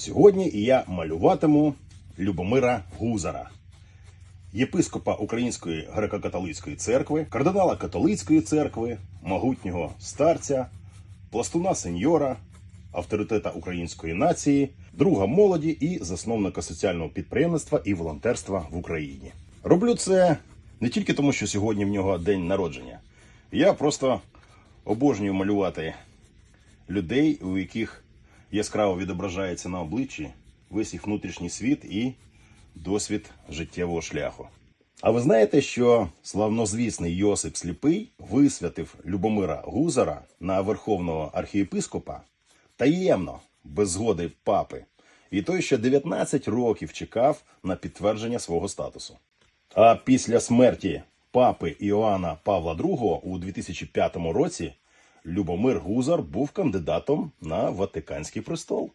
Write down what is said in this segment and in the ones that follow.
Сьогодні я малюватиму Любомира Гузара, єпископа Української греко-католицької церкви, кардинала католицької церкви, могутнього старця, пластуна сеньора, авторитета української нації, друга молоді і засновника соціального підприємництва і волонтерства в Україні. Роблю це не тільки тому, що сьогодні в нього день народження. Я просто обожнюю малювати людей, у яких яскраво відображається на обличчі весь їх внутрішній світ і досвід життєвого шляху. А ви знаєте, що славнозвісний Йосип Сліпий висвятив Любомира Гузара на верховного архієпископа таємно, без згоди папи, і той ще 19 років чекав на підтвердження свого статусу. А після смерті папи Іоанна Павла II у 2005 році Любомир Гузар був кандидатом на Ватиканський престол.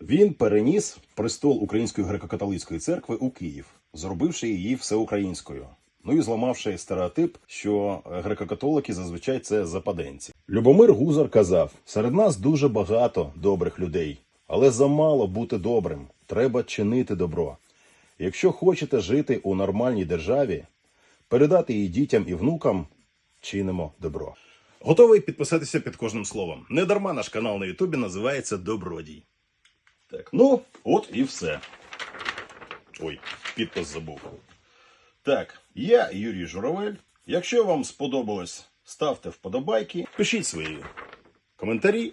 Він переніс престол Української греко-католицької церкви у Київ, зробивши її всеукраїнською. Ну і зламавши стереотип, що греко-католики зазвичай це западенці. Любомир Гузар казав: серед нас дуже багато добрих людей, але замало бути добрим. Треба чинити добро. Якщо хочете жити у нормальній державі, передати її дітям і внукам, чинимо добро. Готовий підписатися під кожним словом. Не дарма наш канал на Ютубі називається Добродій. Так, ну, от і все. Ой, підпис забув. Так, я Юрій Журавель. Якщо вам сподобалось, ставте вподобайки, пишіть свої коментарі,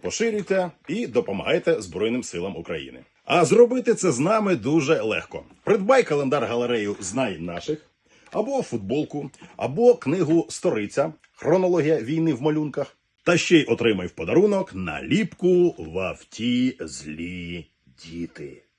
поширюйте і допомагайте Збройним силам України. А зробити це з нами дуже легко. Придбай календар галерею Знай наших, або футболку, або книгу Сториця Хронологія війни в малюнках. Та ще й отримай в подарунок наліпку вавті авті злі діти.